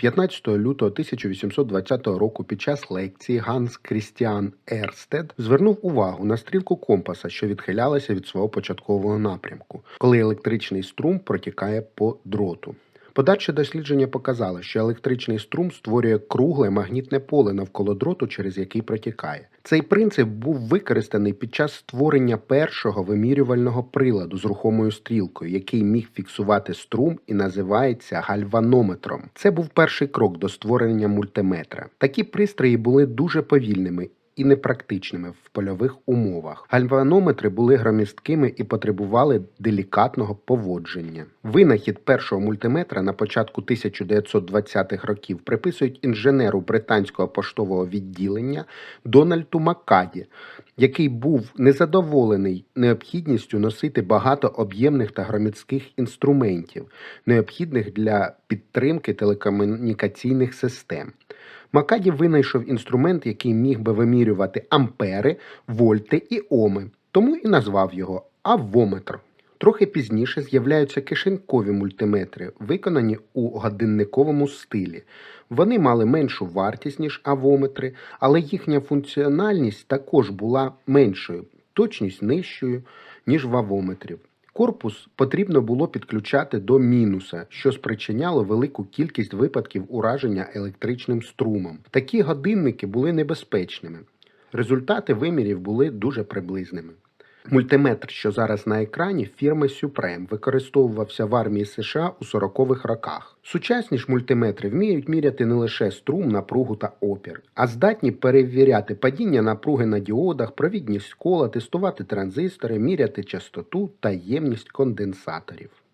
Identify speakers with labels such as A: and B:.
A: 15 лютого 1820 року під час лекції Ганс Крістіан Ерстед звернув увагу на стрілку компаса, що відхилялася від свого початкового напрямку, коли електричний струм протікає по дроту. Подальше дослідження показало, що електричний струм створює кругле магнітне поле навколо дроту, через який протікає. Цей принцип був використаний під час створення першого вимірювального приладу з рухомою стрілкою, який міг фіксувати струм і називається гальванометром. Це був перший крок до створення мультиметра. Такі пристрої були дуже повільними і непрактичними в польових умовах. Гальванометри були громісткими і потребували делікатного поводження. Винахід першого мультиметра на початку 1920-х років приписують інженеру британського поштового відділення Дональду Маккаді, який був незадоволений необхідністю носити багато об'ємних та громіцьких інструментів, необхідних для підтримки телекомунікаційних систем. Макаді винайшов інструмент, який міг би вимірювати ампери, вольти і оми, тому і назвав його авометр. Трохи пізніше з'являються кишенькові мультиметри, виконані у годинниковому стилі. Вони мали меншу вартість, ніж авометри, але їхня функціональність також була меншою, точність нижчою, ніж в авометрів. Корпус потрібно було підключати до мінуса, що спричиняло велику кількість випадків ураження електричним струмом. Такі годинники були небезпечними. Результати вимірів були дуже приблизними. Мультиметр, що зараз на екрані, фірми Supreme, використовувався в армії США у 40-х роках. Сучасні ж мультиметри вміють міряти не лише струм, напругу та опір, а здатні перевіряти падіння напруги на діодах, провідність кола, тестувати транзистори, міряти частоту та ємність конденсаторів.